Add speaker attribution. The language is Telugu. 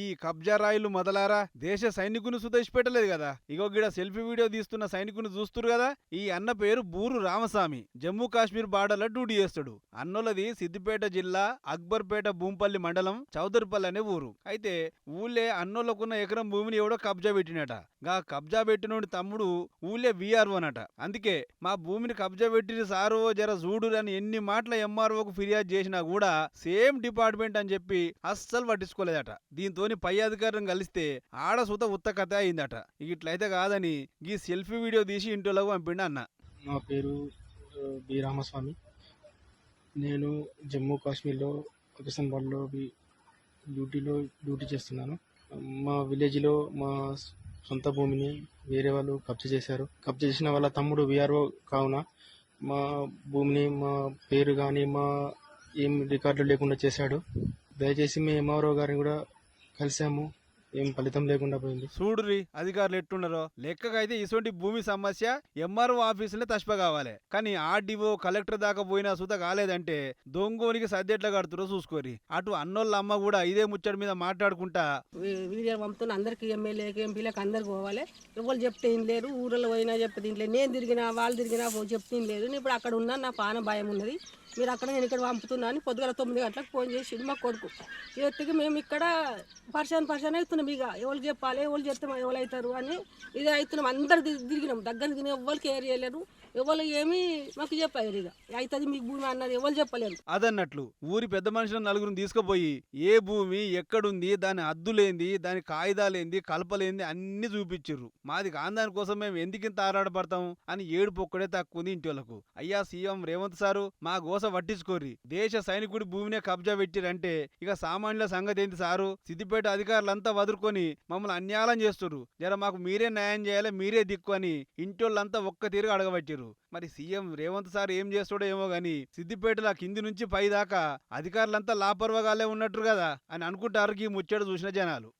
Speaker 1: ఈ కబ్జా రాయిలు మొదలారా? దేశ సైనికుని సుదేశపెట్టలేదు కదా? ఇగో గిడ సెల్ఫీ వీడియో తీస్తున్న సైనికుని చూస్తురు కదా? ఈ అన్న పేరు బూరు రామస్వామి. జమ్మూ కాశ్మీర్ బార్డర్లో డ్యూటీ చేస్తాడు. అన్నోలది సిద్దిపేట జిల్లా అక్బర్పేట భూంపల్లి మండలం చౌదరిపల్లి అనే ఊరు. అయితే ఊళ్ళే అన్నోళ్ళకున్న ఎకరం భూమిని ఎవడో కబ్జా పెట్టినట. గా కబ్జా పెట్టినోడి తమ్ముడు ఊళ్ళే విఆర్ఓ అనట అందుకే మా భూమిని కబ్జా పెట్టిన సారు జర చూడు అని ఎన్ని మాటల ఎంఆర్ఓకు ఫిర్యాదు చేసినా కూడా సేమ్ డిపార్ట్మెంట్ అని చెప్పి అస్సలు పట్టించుకోలేదట. దీంతో దీంతోని పై అధికారం కలిస్తే ఆడ సుత ఉత్త కథ అయిందట. ఇట్లయితే కాదని ఈ సెల్ఫీ వీడియో తీసి ఇంట్లోకి పంపిండు అన్న.
Speaker 2: నా పేరు బి రామస్వామి. నేను జమ్మూ కాశ్మీర్లో పాకిస్తాన్బాద్లో డ్యూటీలో డ్యూటీ చేస్తున్నాను. మా విలేజ్లో మా సొంత భూమిని వేరే వాళ్ళు కబ్జా చేశారు. కబ్జా చేసిన వాళ్ళ తమ్ముడు విఆర్ఓ కావున మా భూమిని మా పేరు కానీ మా ఏం రికార్డు లేకుండా చేశాడు. దయచేసి మీ ఎంఆర్ఓ గారిని కూడా కలిసాము. ఏం ఫలితం లేకుండా పోయింది.
Speaker 1: చూడురి అధికారులు ఎట్టున్నారో లెక్కకైతే ఇటువంటి భూమి సమస్య ఎంఆర్ఓ ఆఫీసులే తష్ప కావాలి. కానీ ఆర్డీఓ కలెక్టర్ దాకా పోయినా సుత కాలేదంటే దొంగోనికి సద్దెట్లా కడుతురో చూసుకోరి అటు అన్నోళ్ళ అమ్మ కూడా ఇదే ముచ్చటి మీద మాట్లాడుకుంటా.
Speaker 3: వీడియో పంపుతున్న అందరికి ఎమ్మెల్యేకి ఎంపీలకు అందరికి పోవాలి. ఎవరు చెప్తే ఏం లేరు ఊర్లో పోయినా చెప్తే ఏం లేదు. నేను తిరిగినా వాళ్ళు తిరిగినా పో- చెప్తే ఏం లేదు. నేను ఇప్పుడు అక్కడ ఉన్నా నా పాన భయం ఉన్నది. మీరు అక్కడ నేను ఇక్కడ పంపుతున్నా అని పొద్దుగల తొమ్మిది గంటలకు ఫోన్ చేసి మా కొడుకు. ఎత్తికి మేము ఇక్కడ పర్సన్ పర్సన్ అవుతున్నాం ఇక. ఎవరు చెప్పాలి? ఎవరు చెప్తే ఎవరు అవుతారు అని ఇది అవుతున్నాం. అందరు తిరిగినాం. దగ్గర తిని ఎవరు కేర్ చేయలేరు. ఎవరు ఏమి మాకు చెప్పారు ఇక. అవుతుంది మీకు భూమి అన్నది ఎవరు చెప్పలేరు.
Speaker 1: అదన్నట్లు ఊరి పెద్ద మనుషులు నలుగురిని తీసుకుపోయి ఏ భూమి ఎక్కడుంది దాని అద్దులేంది దాని కాయిదాలేంది కలపలేంది అన్ని చూపించిర్రు. మాది కాందాని కోసం మేము ఎందుకింత ఆరాటపడతాం అని ఏడుపు ఒక్కడే తక్కువ ఇంటి వాళ్ళకు అయ్యా సీఎం రేవంత్ సారు మా గోస పట్టించుకోర్రి. దేశ సైనికుడి భూమినే కబ్జా పెట్టిరంటే ఇక సామాన్యుల సంగతి ఏంటి సారు? సిద్దిపేట అధికారులంతా వదులుకొని మమ్మల్ని అన్యాయం చేస్తున్నారు జర మాకు మీరే న్యాయం చేయాలి మీరే దిక్కు అని ఇంటి వాళ్ళంతా ఒక్క తీరుగా చేశారు. మరి సీఎం రేవంత్ సార్ ఏం చేస్తాడో ఏమో గాని సిద్దిపేటల కింది నుంచి పై దాకా అధికారులంతా లాపర్వగాలే ఉన్నట్టు కదా అని అనుకుంటారు ఈ ముచ్చట చూసిన జనాలు.